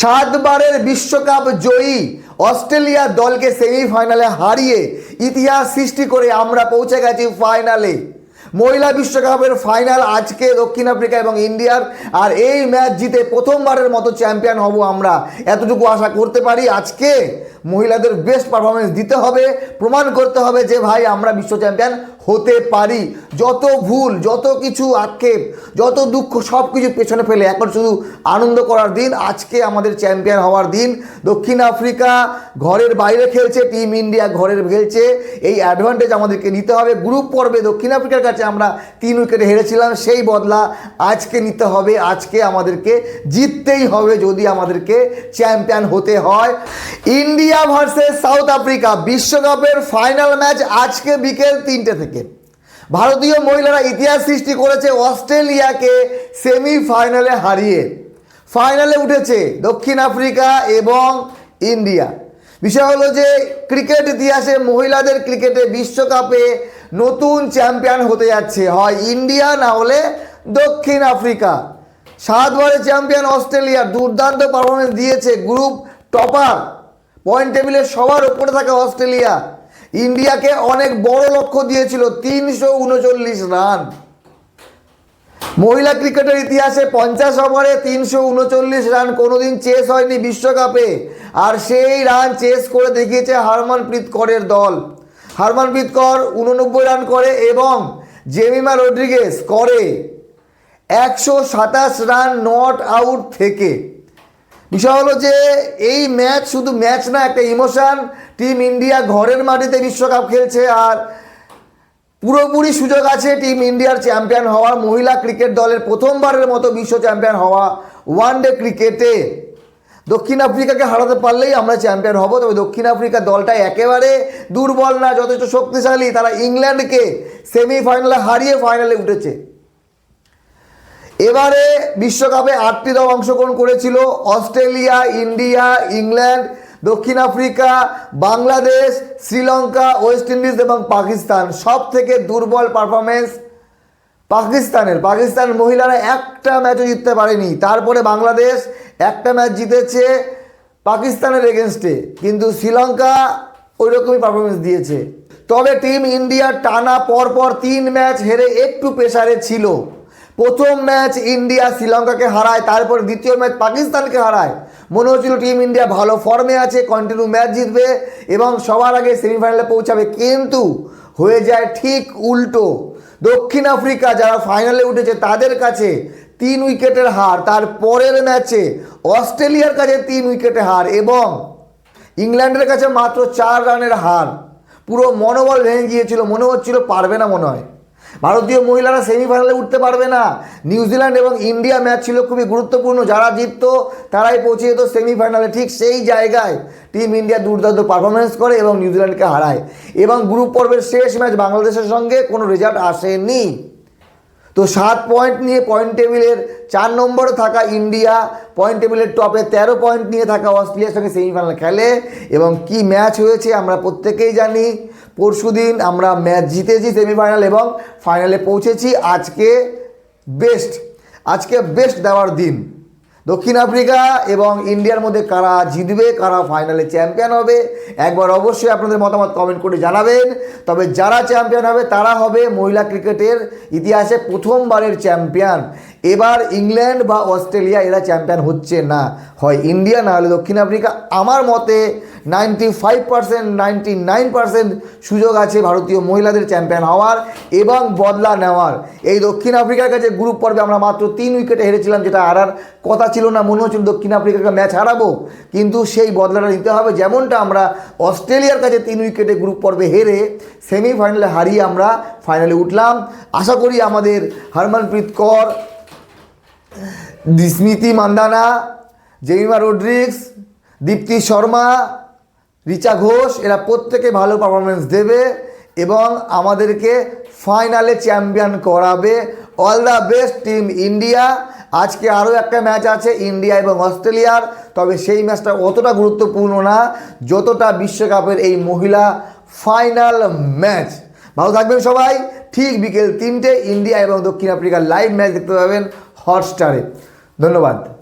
সাতবারের বিশ্বকাপ জয়ী অস্ট্রেলিয়া দলকে সেমিফাইনালে হারিয়ে ইতিহাস সৃষ্টি করে আমরা পৌঁছে গেছি ফাইনালে। মহিলা বিশ্বকাপের ফাইনাল আজকে দক্ষিণ আফ্রিকা এবং ইন্ডিয়ার, আর এই ম্যাচ জিতে প্রথমবারের মতো চ্যাম্পিয়ন হব আমরা। এতটুকু আশা করতে পারি আজকে মহিলাদের বেস্ট পারফরমেন্স দিতে হবে, প্রমাণ করতে হবে যে ভাই আমরা বিশ্ব চ্যাম্পিয়ন হতে পারি। যত ভুল, যত কিছু আক্ষেপ, যত দুঃখ, সব কিছু পেছনে ফেলে এখন শুধু আনন্দ করার দিন। আজকে আমাদের চ্যাম্পিয়ন হওয়ার দিন। দক্ষিণ আফ্রিকা ঘরের বাইরে খেলছে, টিম ইন্ডিয়া ঘরের খেলছে। এই অ্যাডভান্টেজ আমাদেরকে নিতে হবে। গ্রুপ পর্বে দক্ষিণ আফ্রিকার কাছে আমরা তিন উইকেটে হেরেছিলাম, সেই বদলা আজকে নিতে হবে। আজকে আমাদেরকে জিততেই হবে যদি আমাদেরকে চ্যাম্পিয়ন হতে হয়। ইন্ডিয়া ভার্সেস সাউথ আফ্রিকা বিশ্বকাপের ফাইনাল ম্যাচ আজকে বিকেল তিনটে থেকে। ভারতীয় মহিলারা ইতিহাস সৃষ্টি করেছে অস্ট্রেলিয়াকে সেমিফাইনালে হারিয়ে। ফাইনালে উঠেছে দক্ষিণ আফ্রিকা এবং ইন্ডিয়া। বিষয় হলো যে ক্রিকেট ইতিহাসে মহিলাদের ক্রিকেটে বিশ্বকাপে নতুন চ্যাম্পিয়ন হতে যাচ্ছে। হয় ইন্ডিয়া, না হলে দক্ষিণ আফ্রিকা। সাতবারের চ্যাম্পিয়ন অস্ট্রেলিয়া দুর্দান্ত পারফরমেন্স দিয়েছে গ্রুপ টপার পয়েন্ট টেবিলের সবার উপরে থাকা অস্ট্রেলিয়া। ইন্ডিয়াকে অনেক বড় লক্ষ্য দিয়েছিল, তিনশো উনচল্লিশ রান। মহিলা ক্রিকেটের ইতিহাসে পঞ্চাশ ওভারে তিনশো উনচল্লিশ রান কোনোদিন চেস হয়নি বিশ্বকাপে। আর সেই রান চেস করে দেখিয়েছে হারমানপ্রীত করের দল। হারমানপ্রীত কর উননব্বই রান করে এবং জেমিমা রড্রিগেস করে একশো সাতাশ রান নট আউট থেকে। বিষয় হলো যে এই ম্যাচ শুধু ম্যাচ না, একটা ইমোশন। টিম ইন্ডিয়া ঘরের মাটিতে বিশ্বকাপ খেলছে আর পুরোপুরি সুযোগ আছে টিম ইন্ডিয়ার চ্যাম্পিয়ন হওয়ার মহিলা ক্রিকেট দলের প্রথমবারের মতো বিশ্ব চ্যাম্পিয়ন হওয়া ওয়ান ডে ক্রিকেটে। দক্ষিণ আফ্রিকাকে হারাতে পারলেই আমরা চ্যাম্পিয়ন হব, তবে দক্ষিণ আফ্রিকা দলটা একেবারে দুর্বল না, যথেষ্ট শক্তিশালী। তারা ইংল্যান্ডকে সেমিফাইনালে হারিয়ে ফাইনালে উঠেছে। এবারে বিশ্বকাপে আটটি দল অংশগ্রহণ করেছিল। অস্ট্রেলিয়া, ইন্ডিয়া, ইংল্যান্ড, দক্ষিণ Africa, Bangladesh, Sri Lanka, West Indies এবং পাকিস্তান। সব থেকে দুর্বল পারফরমেন্স পাকিস্তানের। পাকিস্তান মহিলারা একটা ম্যাচও জিততে পারেনি। তারপরে বাংলাদেশ একটা ম্যাচ জিতেছে পাকিস্তানের এগেনস্টে কিন্তু শ্রীলঙ্কা ওই রকমই পারফরমেন্স দিয়েছে। তবে টিম ইন্ডিয়া টানা পরপর তিন ম্যাচ হেরে একটু প্রেসারে ছিল। প্রথম ম্যাচ ইন্ডিয়া শ্রীলঙ্কাকে হারায়, তারপর দ্বিতীয় ম্যাচ পাকিস্তানকে হারায়। মনে হচ্ছিল টিম ইন্ডিয়া ভালো ফর্মে আছে কন্টিনিউ ম্যাচ জিতবে এবং সবার আগে সেমিফাইনালে পৌঁছাবে, কিন্তু হয়ে যায় ঠিক উল্টো। দক্ষিণ আফ্রিকা যারা ফাইনালে উঠেছে, তাদের কাছে তিন উইকেটের হার, তার পরের ম্যাচে অস্ট্রেলিয়ার কাছে তিন উইকেটের হার এবং ইংল্যান্ডের কাছে মাত্র চার রানের হার। পুরো মনোবল ভেঙে গিয়েছিল, মনে হচ্ছিল পারবে না মনে হয়। ভারতীয় মহিলারা সেমিফাইনালে উঠতে পারবে না। নিউজিল্যান্ড এবং ইন্ডিয়া ম্যাচ ছিল খুবই গুরুত্বপূর্ণ। যারা জিততো, তারাই পৌঁছে যেত সেমিফাইনালে ঠিক সেই জায়গায় টিম ইন্ডিয়া দুর্দান্ত পারফরমেন্স করে এবং নিউজিল্যান্ডকে হারায়। এবং গ্রুপ পর্বের শেষ ম্যাচ বাংলাদেশের সঙ্গে কোনো রেজাল্ট আসেনি। তো সাত পয়েন্ট নিয়ে পয়েন্ট টেবিলের চার নম্বরে থাকা ইন্ডিয়া পয়েন্ট টেবিলের টপে তেরো পয়েন্ট নিয়ে থাকা অস্ট্রেলিয়ার সঙ্গে সেমিফাইনাল খেলে এবং কি ম্যাচ হয়েছে আমরা প্রত্যেকেই জানি। পরশুদিন আমরা ম্যাচ জিতেছি সেমিফাইনাল এবং ফাইনালে পৌঁছেছি। আজকে বেস্ট আজকে বেস্ট দেওয়ার দিন। দক্ষিণ আফ্রিকা এবং ইন্ডিয়ার মধ্যে কারা জিতবে, কারা ফাইনালে চ্যাম্পিয়ন হবে, একবার অবশ্যই আপনাদের মতামত কমেন্ট করে জানাবেন। তবে যারা চ্যাম্পিয়ন হবে, তারা হবে মহিলা ক্রিকেটের ইতিহাসে প্রথমবারের চ্যাম্পিয়ন। এবার ইংল্যান্ড বা অস্ট্রেলিয়া এরা চ্যাম্পিয়ন হচ্ছে না। হয় ইন্ডিয়া, না হলে দক্ষিণ আফ্রিকা। আমার মতে ninety five percent ninety nine percent সুযোগ আছে ভারতীয় মহিলাদের চ্যাম্পিয়ন হওয়ার এবং বদলা নেওয়ার। এই দক্ষিণ আফ্রিকার কাছে গ্রুপ পর্বে আমরা মাত্র তিন উইকেটে হেরেছিলাম, যেটা হারার কথা ছিল না, মনে হচ্ছিল দক্ষিণ আফ্রিকাকে ম্যাচ হারাবো। কিন্তু সেই বদলাটা নিতে হবে, যেমনটা আমরা অস্ট্রেলিয়ার কাছে তিন উইকেটে গ্রুপ পর্বে হেরে সেমিফাইনালে হারিয়ে আমরা ফাইনালে উঠলাম। আশা করি আমাদের হরমনপ্রীত কর স্মৃতি মান্দানা জেমিমা রোড্রিক্স দীপ্তি শর্মা রিচা ঘোষ এরা প্রত্যেকে ভালো পারফরমেন্স দেবে এবং আমাদেরকে ফাইনালে চ্যাম্পিয়ন করাবে। All the best team India আজকে আরও একটা ম্যাচ আছে ইন্ডিয়া এবং অস্ট্রেলিয়ার। তবে সেই ম্যাচটা অতটা গুরুত্বপূর্ণ না। যতটা বিশ্বকাপের এই মহিলা ফাইনাল ম্যাচ ভালো থাকবেন সবাই। ঠিক বিকেল তিনটে ইন্ডিয়া এবং দক্ষিণ আফ্রিকার লাইভ ম্যাচ দেখতে পাবেন। হটস্টারে। ধন্যবাদ।